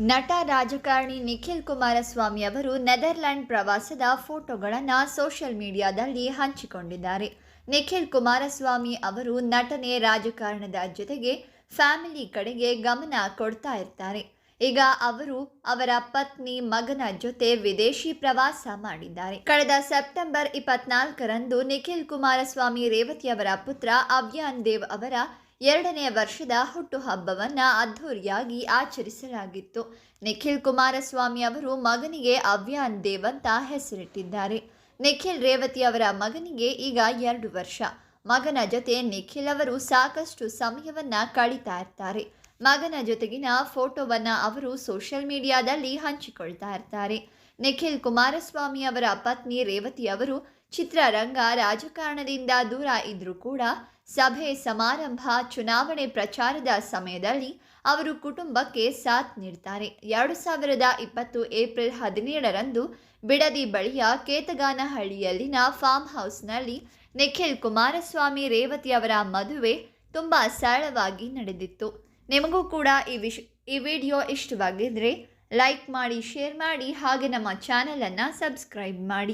ನಟ ರಾಜಕಾರಣಿ ನಿಖಿಲ್ ಕುಮಾರಸ್ವಾಮಿ ಅವರು ನೆದರ್ಲ್ಯಾಂಡ್ ಪ್ರವಾಸದ ಫೋಟೋಗಳನ್ನು ಸೋಷಿಯಲ್ ಮೀಡಿಯಾದಲ್ಲಿ ಹಂಚಿಕೊಂಡಿದ್ದಾರೆ. ನಿಖಿಲ್ ಕುಮಾರಸ್ವಾಮಿ ಅವರು ನಟನೆ ರಾಜಕಾರಣದ ಜೊತೆಗೆ ಫ್ಯಾಮಿಲಿ ಕಡೆಗೆ ಗಮನ ಕೊಡ್ತಾ ಇರ್ತಾರೆ. ಈಗ ಅವರು ಅವರ ಪತ್ನಿ ಮಗನ ಜೊತೆ ವಿದೇಶಿ ಪ್ರವಾಸ ಮಾಡಿದ್ದಾರೆ. ಕಳೆದ ಸೆಪ್ಟೆಂಬರ್ ಇಪ್ಪತ್ನಾಲ್ಕರಂದು ನಿಖಿಲ್ ಕುಮಾರಸ್ವಾಮಿ ರೇವತಿಯವರ ಪುತ್ರ ಅವ್ಯಾನ್ ದೇವ್ ಅವರ ಎರಡನೇ ವರ್ಷದ ಹುಟ್ಟುಹಬ್ಬವನ್ನು ಅದ್ಧೂರಿಯಾಗಿ ಆಚರಿಸಲಾಗಿತ್ತು. ನಿಖಿಲ್ ಕುಮಾರಸ್ವಾಮಿ ಅವರು ಮಗನಿಗೆ ಅವ್ಯಾನ್ ದೇವ್ ಅಂತ ಹೆಸರಿಟ್ಟಿದ್ದಾರೆ. ನಿಖಿಲ್ ರೇವತಿ ಅವರ ಮಗನಿಗೆ ಈಗ ಎರಡು ವರ್ಷ. ಮಗನ ಜೊತೆ ನಿಖಿಲ್ ಅವರು ಸಾಕಷ್ಟು ಸಮಯವನ್ನ ಕಳೀತಾ ಇರ್ತಾರೆ. ಮಗನ ಜೊತೆಗಿನ ಫೋಟೋವನ್ನ ಅವರು ಸೋಷಿಯಲ್ ಮೀಡಿಯಾದಲ್ಲಿ ಹಂಚಿಕೊಳ್ತಾ ಇರ್ತಾರೆ. ನಿಖಿಲ್ ಕುಮಾರಸ್ವಾಮಿ ಅವರ ಪತ್ನಿ ರೇವತಿ ಅವರು ಚಿತ್ರರಂಗ ರಾಜಕಾರಣದಿಂದ ದೂರ ಇದ್ರೂ ಕೂಡ ಸಭೆ ಸಮಾರಂಭ, ಚುನಾವಣೆ ಪ್ರಚಾರದ ಸಮಯದಲ್ಲಿ ಅವರು ಕುಟುಂಬಕ್ಕೆ ಸಾಥ್ ನೀಡ್ತಾರೆ. ಎರಡು ಸಾವಿರದ ಇಪ್ಪತ್ತು ಏಪ್ರಿಲ್ ಹದಿನೇಳರಂದು ಬಿಡದಿ ಬಳಿಯ ಕೇತಗಾನಹಳ್ಳಿಯಲ್ಲಿನ ಫಾರ್ಮ್ ಹೌಸ್ನಲ್ಲಿ ನಿಖಿಲ್ ಕುಮಾರಸ್ವಾಮಿ ರೇವತಿ ಅವರ ಮದುವೆ ತುಂಬ ಸರಳವಾಗಿ ನಡೆದಿತ್ತು. ನಿಮಗೂ ಕೂಡ ಈ ವಿಶ್ ಈ ವಿಡಿಯೋ ಇಷ್ಟವಾಗಿದ್ದರೆ ಲೈಕ್ ಮಾಡಿ, ಶೇರ್ ಮಾಡಿ, ಹಾಗೆ ನಮ್ಮ ಚಾನಲನ್ನು ಸಬ್ಸ್ಕ್ರೈಬ್ ಮಾಡಿ.